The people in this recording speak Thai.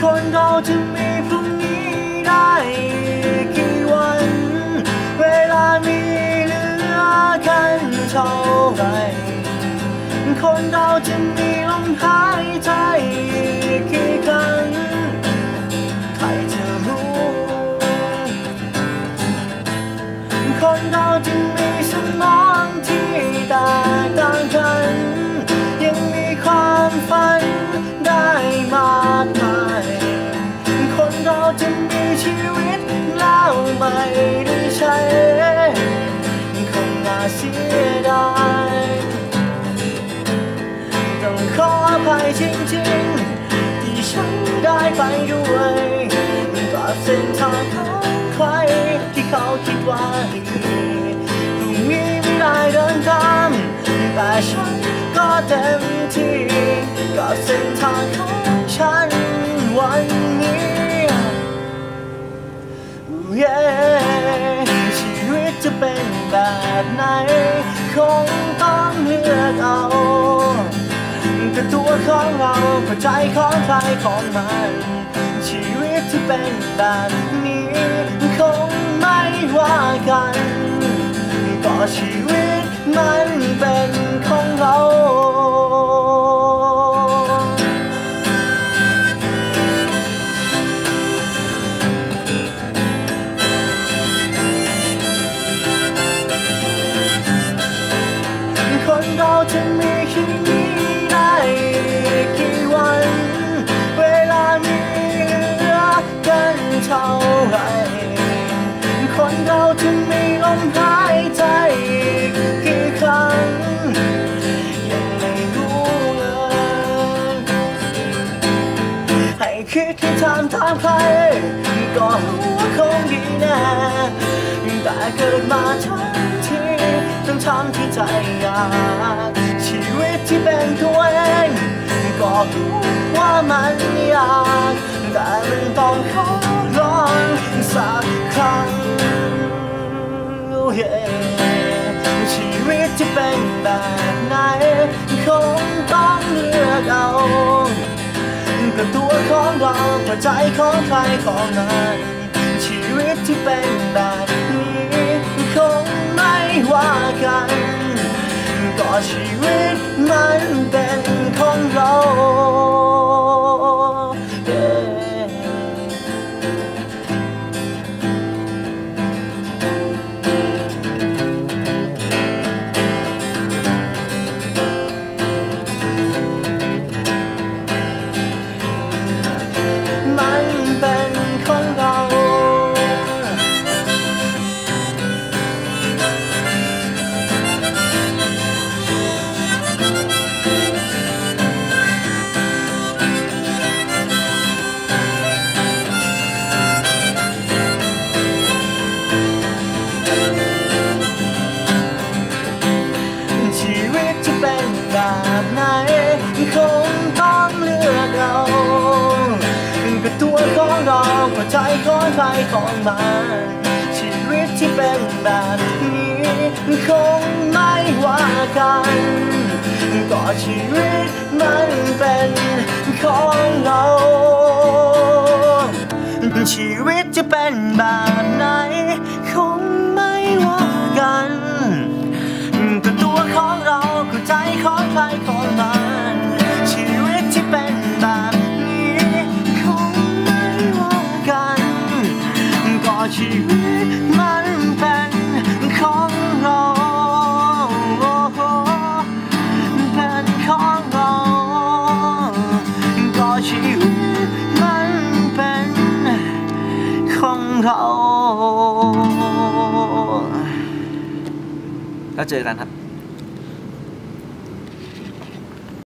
คนเราจะมีพรุ่งนี้ได้กี่วัน เวลามีเหลือกันเท่าไรคนเราจะมีลมหายใจกี่ ไปด้วยกับเส้นทางของใครที่เขาคิดว่าดีพรุ่งนี้ไม่ได้เดินตามแต่ฉันก็เต็มที่กับเส้นทางของฉันวันนี้ Yeah ชีวิตจะเป็นแบบไหน คงต้องเลือกเอา แต่ตัวของเราก็ใจของใครของมัน ชีวิตที่เป็นแบบนี้คงไม่ว่ากันก็ชีวิตมา คิดที่ทำตามใคร ก็รู้ว่าคงดีแน่แต่เกิดมาทั้งทีต้องทำที่ใจอยากชีวิตที่เป็นตัวเองก็รู้ว่ามันยากแต่มันต้องขอลองสักครั้ง Yeah ชีวิตจะเป็นแบบไหนคงต้องเลือกเอา กับตัวของเราหัวใจของใครของนั้นชีวิตที่เป็นแบบนี้คงไม่ว่ากัน ก็ชีวิต ของเราใจของใครของมันชีวิตที่เป็นแบบนี้คงไม่ว่ากันก็ชีวิตมันเป็นของเราชีวิตจะเป็นแบบไหนคงไม่ว่ากัน ของเร